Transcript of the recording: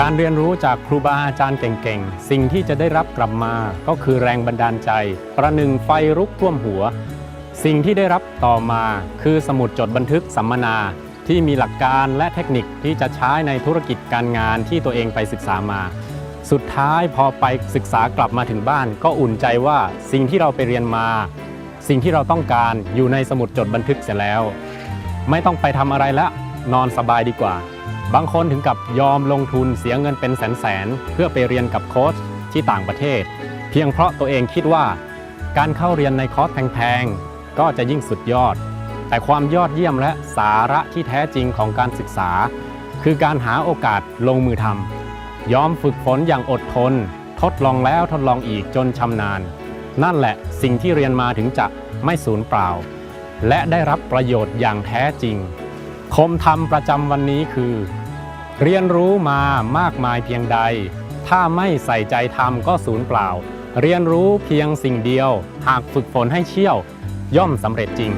การเรียนรู้จากครูบาอาจารย์เก่งๆ สิ่งที่จะได้รับกลับมาก็คือแรงบันดาลใจ ประหนึ่งไฟรุกท่วมหัว สิ่งที่ได้รับต่อมาคือสมุดจดบันทึกสัมมนาที่มีหลักการและเทคนิคที่จะใช้ในธุรกิจการงานที่ตัวเองไปศึกษามา สุดท้ายพอไปศึกษากลับมาถึงบ้าน ก็อุ่นใจว่าสิ่งที่เราไปเรียนมา สิ่งที่เราต้องการอยู่ในสมุดจดบันทึกเสร็จแล้ว ไม่ต้องไปทำอะไรแล้วนอนสบายดีกว่า บางคนถึงกับยอมลงทุนเสียเงินเป็นแสนๆ เพื่อไปเรียนกับโค้ชที่ต่างประเทศ เพียงเพราะตัวเองคิดว่า การเข้าเรียนในคอร์สแพงๆ ก็จะยิ่งสุดยอด แต่ความยอดเยี่ยมและสาระที่แท้จริงของการศึกษา คือการหาโอกาสลงมือทำยอมฝึกฝนอย่างอดทน ทดลองแล้วทดลองอีกจนชำนาญ นั่นแหละสิ่งที่เรียนมาถึงจะไม่สูญเปล่า และได้รับประโยชน์อย่างแท้จริง คมธรรมประจำวันนี้คือ เรียนรู้มามากมายเพียงใด ถ้าไม่ใส่ใจทำก็สูญเปล่า เรียนรู้เพียงสิ่งเดียว หากฝึกฝนให้เชี่ยว ย่อมสำเร็จจริง